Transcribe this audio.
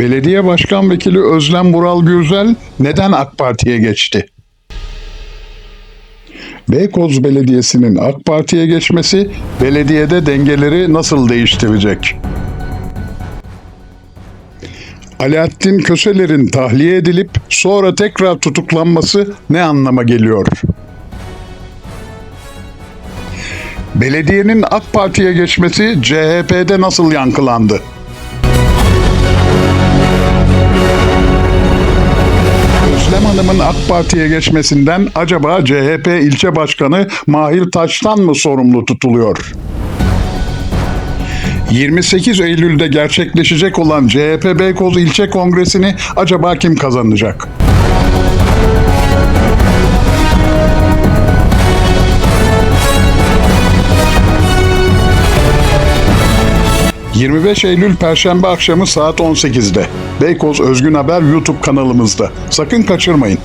Belediye Başkan Vekili Özlem Vural Güzel neden AK Parti'ye geçti? Beykoz Belediyesi'nin AK Parti'ye geçmesi belediyede dengeleri nasıl değiştirecek? Alaaddin Köseler'in tahliye edilip sonra tekrar tutuklanması ne anlama geliyor? Belediyenin AK Parti'ye geçmesi CHP'de nasıl yankılandı? Hanım'ın AK Parti'ye geçmesinden acaba CHP ilçe başkanı Mahir Taş'tan mı sorumlu tutuluyor? 28 Eylül'de gerçekleşecek olan CHP Beykoz İlçe Kongresi'ni acaba kim kazanacak? ...25 Eylül Perşembe akşamı saat 18'de... ...Beykoz Özgün Haber YouTube kanalımızda. Sakın kaçırmayın.